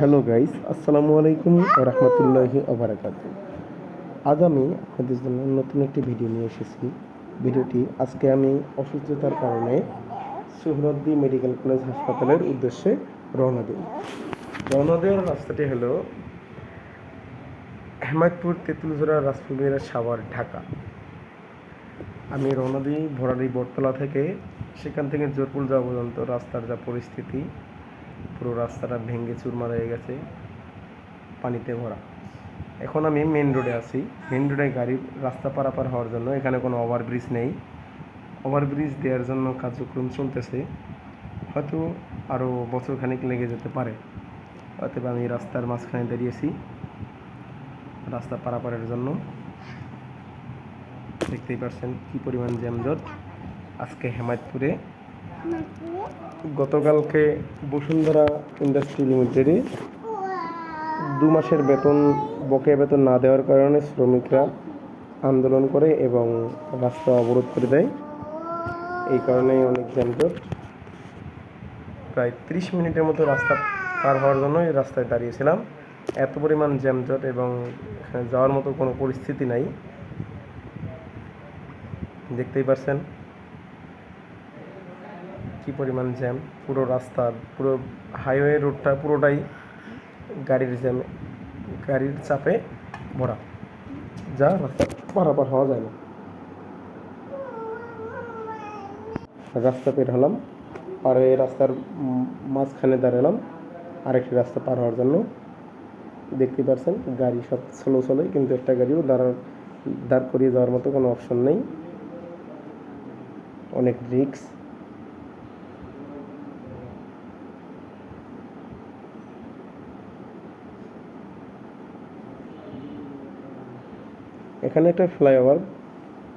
Hello guys, আসসালামু আলাইকুম রহমতুল্লাহি আবরাকাত আজ আমি আপনাদের জন্য নতুন একটি ভিডিও নিয়ে এসেছি। ভিডিওটি আজকে আমি অসুস্থতার কারণে সুহরদ্দি মেডিকেল কলেজ হাসপাতালের উদ্দেশ্যে রওনা দিই রওনা দেওয়ার রাস্তাটি হলো হেমায়তপুর তেঁতুলজোড়া রাজপুরিয়া সাভার, ঢাকা। আমি রওনা দিই ভরারি বটতলা থেকে। সেখান থেকে জোরপুর যাওয়া পর্যন্ত রাস্তার যা পরিস্থিতি পুরো রাস্তাটা ভেঙে চুরমার হয়ে গেছে, পানিতে ভরা। এখন আমি মেন রোডে আছি। মেন রোডে গাড়ি রাস্তা পারাপার হওয়ার জন্য এখানে কোনো ওভারব্রিজ নেই। ওভারব্রিজ দেওয়ার জন্য কার্যক্রম চলতেছে। হয়তো আরও বছরখানেক লেগে যেতে পারে। অতএব আমি রাস্তার মাঝখানে দাঁড়িয়েছি রাস্তা পারাপারের জন্য। দেখতেই পারছেন কি পরিমাণ জ্যামজট। আজকে হেমায়তপুরে গতকালকে বসুন্ধরা ইন্ডাস্ট্রি লিমিটেডে দু মাসের বেতন, বকেয়া বেতন না দেওয়ার কারণে শ্রমিকরা আন্দোলন করে এবং রাস্তা অবরোধ করে দেয়। এই কারণে অনেক যানজট। প্রায় ত্রিশ মিনিটের মতো রাস্তা পার হওয়ার জন্য রাস্তায় দাঁড়িয়েছিলাম। এত পরিমাণ জ্যামজট এবং যাওয়ার মতো কোনো পরিস্থিতি নাই। দেখতেই পারছেন। কি পরিমাণ জ্যাম, পুরো রাস্তা পুরো হাইওয়ে রোডটা পুরোটাই গাড়ির জ্যামে, গাড়ির চাপে ভরা। যা রাস্তা পারাপার হওয়া যায় না। রাস্তা পের হলাম, আর এই রাস্তার মাঝখানে দাঁড়ালাম, আরেকটি রাস্তা পার হওয়ার জন্য। দেখতে পাচ্ছেন গাড়ি সব স্লো চলে কিন্তু একটা গাড়িও দাঁড়ার, দাঁড় করিয়ে যাওয়ার মতো কোনো অপশন নেই। অনেক রিক্স এখানে একটা ফ্লাইওভার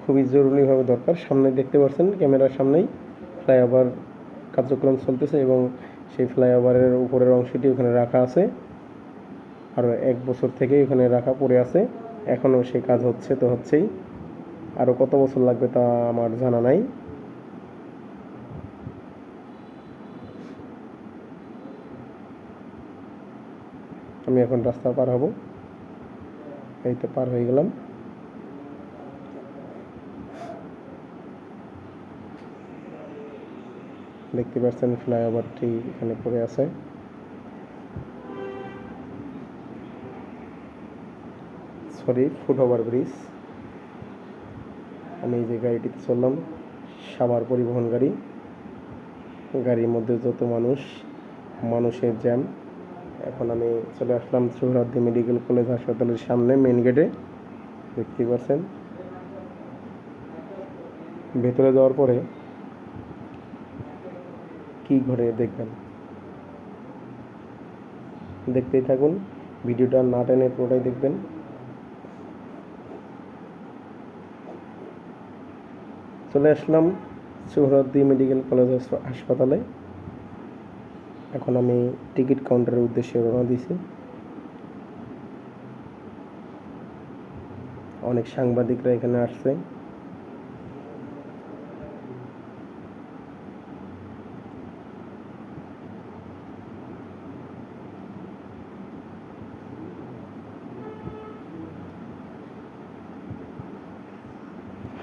খুবই জরুরিভাবে দরকার। সামনে দেখতে পাচ্ছেন ক্যামেরার সামনেই ফ্লাইওভার কার্যক্রম চলতেছে এবং সেই ফ্লাইওভারের উপরের অংশটি ওখানে রাখা আছে। আরও এক বছর থেকে ওখানে রাখা পড়ে আছে। এখনও সেই কাজ হচ্ছে তো হচ্ছেই। আরও কত বছর লাগবে তা আমার জানা নাই। আমি এখন রাস্তা পার হব। এই তো পার হয়ে গেলাম। দেখতে পাচ্ছেন, ফ্লাইওভারটি এখানে পড়ে আছে। Sorry, foot over bridge. আমি যে গাড়িটিতে চললাম, সাভার পরিবহন গাড়ি। গাড়ির মধ্যে যত মানুষ, মানুষের জ্যাম। এখন আমি চলে আসলাম সোহরাদ্দি মেডিকেল কলেজ হাসপাতালের সামনে মেন গেটে। দেখতে পাচ্ছেন? ভেতরে যাওয়ার পরে কি ঘটে দেখবেন। দেখতেই থাকুন, ভিডিওটা না টেনে পুরোটাই দেখবেন। চলে আসলাম সোহরাদ্দি মেডিকেল কলেজ হাসপাতালে। এখন আমি টিকিট কাউন্টারের উদ্দেশ্যে রওনা দিয়েছি। অনেক সাংবাদিকরা এখানে আসছে।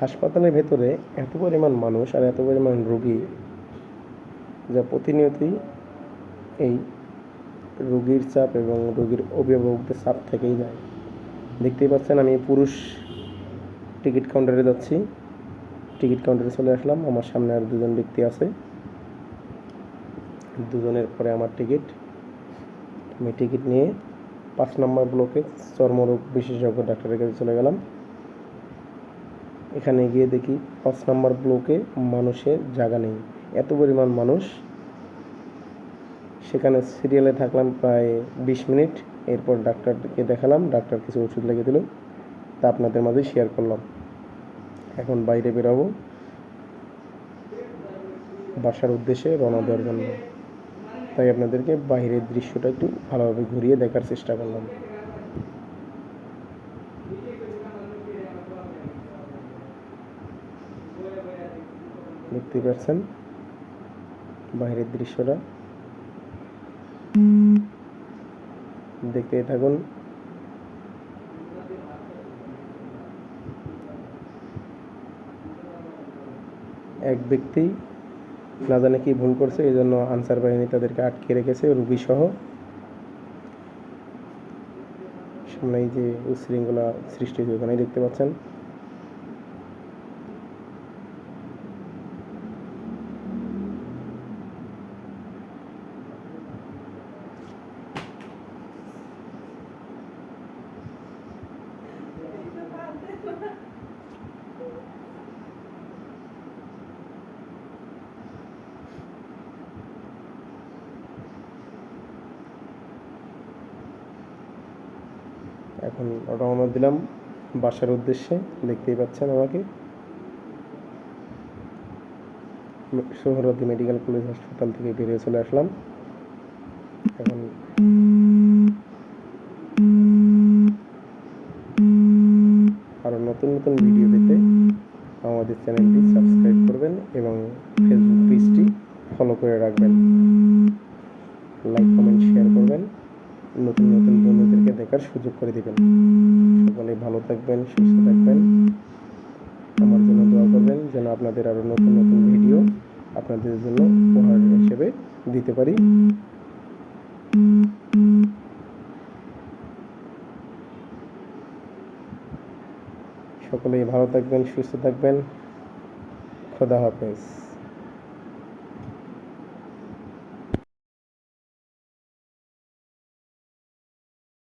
হাসপাতালের ভেতরে এত পরিমাণ মানুষ আর এত পরিমাণ রোগী যা প্রতিনিয়তই এই রোগীর চাপ এবং রুগীর অভিভাবকদের চাপ থেকেই যায়। দেখতেই পাচ্ছেন আমি পুরুষ টিকিট কাউন্টারে যাচ্ছি। টিকিট কাউন্টারে চলে আসলাম। আমার সামনে আর দুজন ব্যক্তি আছে। দুজনের পরে আমার টিকিট। আমি টিকিট নিয়ে পাঁচ নম্বর ব্লকে চর্মরোগ বিশেষজ্ঞ ডাক্তারের কাছে চলে গেলাম। এখানে গিয়ে দেখি পাঁচ নম্বর ব্লকে মানুষের জায়গা নেই। এত পরিমাণ মানুষ। সেখানে সিরিয়ালে থাকলাম প্রায় বিশ মিনিট। এরপর ডাক্তারকে দেখালাম, ডাক্তার কিছু ওষুধ লেগে দিল। তা আপনাদের মাঝে শেয়ার করলাম। এখন বাইরে বেরোবো। বাসার উদ্দেশ্যে রওনা দেওয়ার জন্য। তাই আপনাদেরকে বাইরের দৃশ্যটা একটু ভালোভাবে ঘুরিয়ে দেখার চেষ্টা করলাম। দেখতেই পাচ্ছেন বাইরের দৃশ্যটা। দেখতেই থাকুন। এক ব্যক্তি না জানে কি ভুল করছে এই জন্য আনসার বাহিনী তাদেরকে আটকে রেখেছে রুগী সহ সামনে এই যে উশৃঙ্খলা সৃষ্টি হয়েছে ওখানেই দেখতে পাচ্ছেন। এখন রওনা দিলাম বাসার উদ্দেশ্যে, দেখতেই পাচ্ছেন আমাকে। সোহরাদি মেডিকেল কলেজ হাসপাতাল থেকে বেরিয়ে চলে আসলাম। এখন আরও নতুন নতুন ভিডিও পেতে আমাদের চ্যানেলটি সাবস্ক্রাইব করবেন এবং ফেসবুক পেজটি ফলো করে রাখবেন। লাইক, কমেন্ট, শেয়ার করবেন। নতুন নতুন দেখার সুযোগ করে দিবেন। সকলে ভালো থাকবেন, সুস্থ থাকবেন। আমার জন্য দোয়া করবেন যেন আপনাদের আরও নতুন নতুন ভিডিও আপনাদের জন্য উপহার হিসেবে দিতে পারি। সকলেই ভালো থাকবেন, সুস্থ থাকবেন। খোদা হাফেজ।